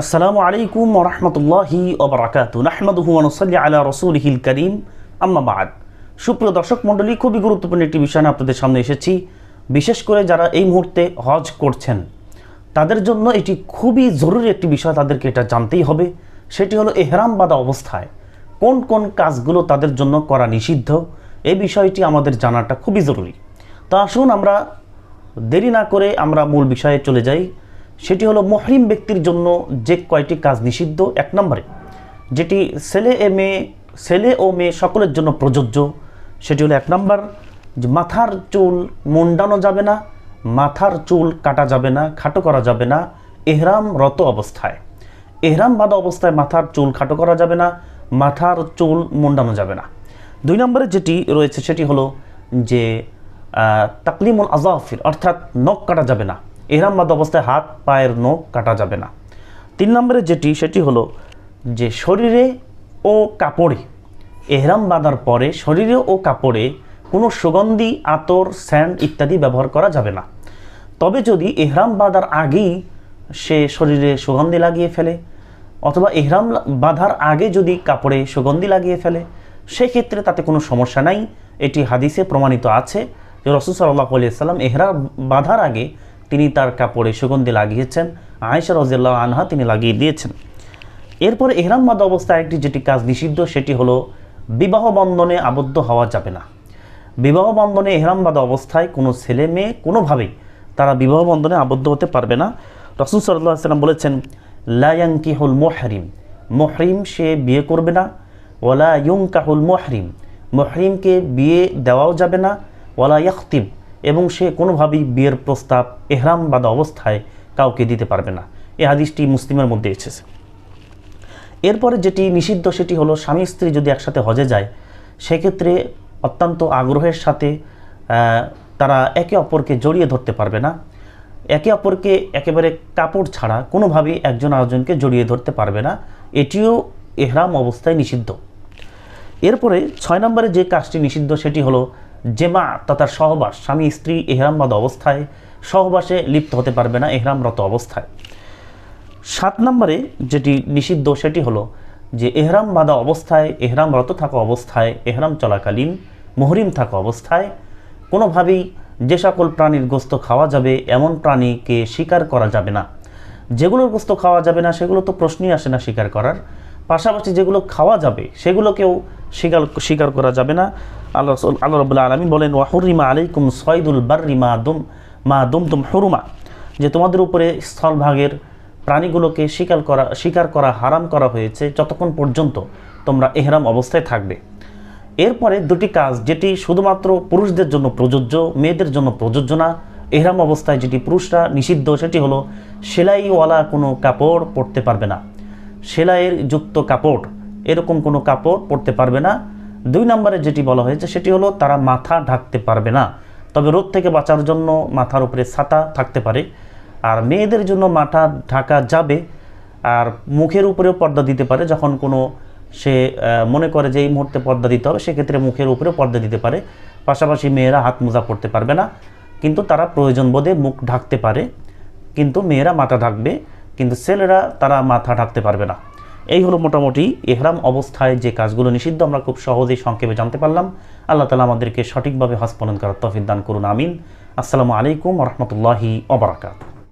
আসসালামু আলাইকুম ওরহমতুল্লাহি ওবরাকাতু ওয়া নুসাল্লি আলা রাসূলিহিল কারীম। আম্মা বাদ। সুপ্রিয় দর্শক মণ্ডলী, খুবই গুরুত্বপূর্ণ একটি বিষয় আপনাদের সামনে এসেছি। বিশেষ করে যারা এই মুহূর্তে হজ করছেন, তাদের জন্য এটি খুবই জরুরি একটি বিষয় তাদেরকে এটা জানতেই হবে। সেটি হলো এহরাম বাঁধা অবস্থায়। কোন কোন কাজগুলো তাদের জন্য করা নিষিদ্ধ এই বিষয়টি আমাদের জানাটা খুবই জরুরি। তা আসুন আমরা দেরি না করে আমরা মূল বিষয়ে চলে যাই। সেটি হলো মহরিম ব্যক্তির জন্য যে কয়টি কাজ নিষিদ্ধ, এক নম্বরে, যেটি ছেলে এ মেয়ে, ছেলে ও মেয়ে সকলের জন্য প্রযোজ্য, সেটি হলো এক নম্বর, যে মাথার চুল মুন্ডানো যাবে না, মাথার চুল কাটা যাবে না, খাটো করা যাবে না এহরাম রত অবস্থায়। এহরাম বাঁধা অবস্থায় মাথার চুল খাটো করা যাবে না, মাথার চুল মুন্ডানো যাবে না। দুই নম্বরে যেটি রয়েছে সেটি হলো যে তাকলিমুল আজাফির অর্থাৎ নখ কাটা যাবে না এহরাম বাঁধা অবস্থায় হাত, পায়ের নখ কাটা যাবে না। তিন নম্বরে যেটি, সেটি হলো যে শরীরে ও কাপড়ে এহরাম বাঁধার পরে শরীরে ও কাপড়ে কোনো সুগন্ধি, আতর, স্যান্ড ইত্যাদি ব্যবহার করা যাবে না। তবে যদি এহরাম বাঁধার আগেই সে শরীরে সুগন্ধি লাগিয়ে ফেলে, অথবা এহরাম বাঁধার আগে যদি কাপড়ে সুগন্ধি লাগিয়ে ফেলে, সেক্ষেত্রে তাতে কোনো সমস্যা নাই। এটি হাদিসে প্রমাণিত আছে যে রসুল সাল্লাহ আলিয়া সাল্লাম এহরাম বাঁধার আগে তিনি তার কাপড়ে সুগন্ধি লাগিয়েছেন। আয়েশা রাজিয়াল্লাহ আনহা তিনি লাগিয়ে দিয়েছেন। এরপরে এহরাম বাঁধা অবস্থায় একটি যেটি কাজ নিষিদ্ধ, সেটি হলো বিবাহ বন্ধনে আবদ্ধ হওয়া যাবে না। বিবাহ বন্ধনে এহরাম বাঁধা অবস্থায় কোনো ছেলে মেয়ে কোনোভাবেই তারা বিবাহ বন্ধনে আবদ্ধ হতে পারবে না। রসুল সাল্লাহ সাল্লাম বলেছেন লায়াঙ্কি হল মোহরিম। মোহরিম সে বিয়ে করবে না। OLA young কাহুল মোহরিম। মোহরিমকে বিয়ে দেওয়াও যাবে না। ওলা ইয়াক্তিব এবং সে কোনোভাবেই বিয়ের প্রস্তাব, এহরাম বাঁধা অবস্থায় কাউকে দিতে পারবে না। এ হাদিসটি মুসলিমের মধ্যে এসেছে। এরপরে যেটি নিষিদ্ধ সেটি হলো, স্বামী স্ত্রী যদি একসাথে হজে যায়, সেক্ষেত্রে অত্যন্ত আগ্রহের সাথে তারা একে অপরকে জড়িয়ে ধরতে পারবে না। একে অপরকে একেবারে কাপড় ছাড়া কোনোভাবেই একজন আরেকজনকে জড়িয়ে ধরতে পারবে না। এটিও এহরাম অবস্থায় নিষিদ্ধ। এরপরে ছয় নম্বরে যে কাজটি নিষিদ্ধ সেটি হলো জেমা তথা সহবাস, স্বামী, স্ত্রী এহরামবাদ অবস্থায় সহবাসে লিপ্ত হতে পারবে না এহরামরত অবস্থায়। সাত নম্বরে যেটি নিষিদ্ধ সেটি হলো যে এহরাম বাঁধা অবস্থায়, এহরামরত থাকা অবস্থায়, এহরাম চলাকালীন, মুহরিম থাকা অবস্থায় কোনোভাবেই যে সকল প্রাণীর গোস্ত খাওয়া যাবে এমন প্রাণীকে শিকার করা যাবে না। যেগুলোর গোস্ত খাওয়া যাবে না সেগুলো তো প্রশ্নই আসে না শিকার করার। পাশাপাশি যেগুলো খাওয়া যাবে সেগুলোকেও শিকার স্বীকার করা যাবে না। আল্লাহ আল্লাহ রবুল্লা আলমী বলেন ওয়াহুরিমা আলাইকুম সয়দুল বার্রি মা দুম মা দুম তুম হুরুমা যে তোমাদের উপরে স্থলভাগের প্রাণীগুলোকে শিকার করা শিকার করা হারাম করা হয়েছে যতক্ষণ পর্যন্ত তোমরা এহরাম অবস্থায় থাকবে। এরপরে দুটি কাজ, যেটি শুধুমাত্র পুরুষদের জন্য প্রযোজ্য, মেয়েদের জন্য প্রযোজ্য না, এহরাম অবস্থায় যেটি পুরুষরা নিষিদ্ধ, সেটি হলো সেলাইওয়ালা কোনো কাপড় পরতে পারবে না। সেলাইয়ের যুক্ত কাপড়, এরকম কোনো কাপড় পরতে পারবে না। দুই নম্বরে যেটি বলা হয়েছে সেটি হলো, তারা মাথা ঢাকতে পারবে না। তবে রোদ থেকে বাঁচার জন্য মাথার উপরে ছাতা থাকতে পারে। আর মেয়েদের জন্য মাথা ঢাকা যাবে আর মুখের উপরেও পর্দা দিতে পারে। যখন কোনো সে মনে করে যে এই মুহূর্তে পর্দা দিতে হবে, সেক্ষেত্রে মুখের উপরেও পর্দা দিতে পারে। পাশাপাশি মেয়েরা হাত মোজা পড়তে পারবে না। কিন্তু তারা প্রয়োজন বোধে মুখ ঢাকতে পারে। কিন্তু মেয়েরা মাথা ঢাকবে। কিন্তু ছেলেরা, তারা মাথা ঢাকতে পারবে না। এই হলো মোটামুটি এহরাম অবস্থায় যে কাজগুলো নিষিদ্ধ, আমরা খুব সহজেই সংক্ষেপে জানতে পারলাম। আল্লাহ তালা আমাদেরকে সঠিকভাবে হজ করার তফিক দান করুন, আমিন। আসসালামু আলাইকুম রহমতুল্লাহি ওবরাকাতু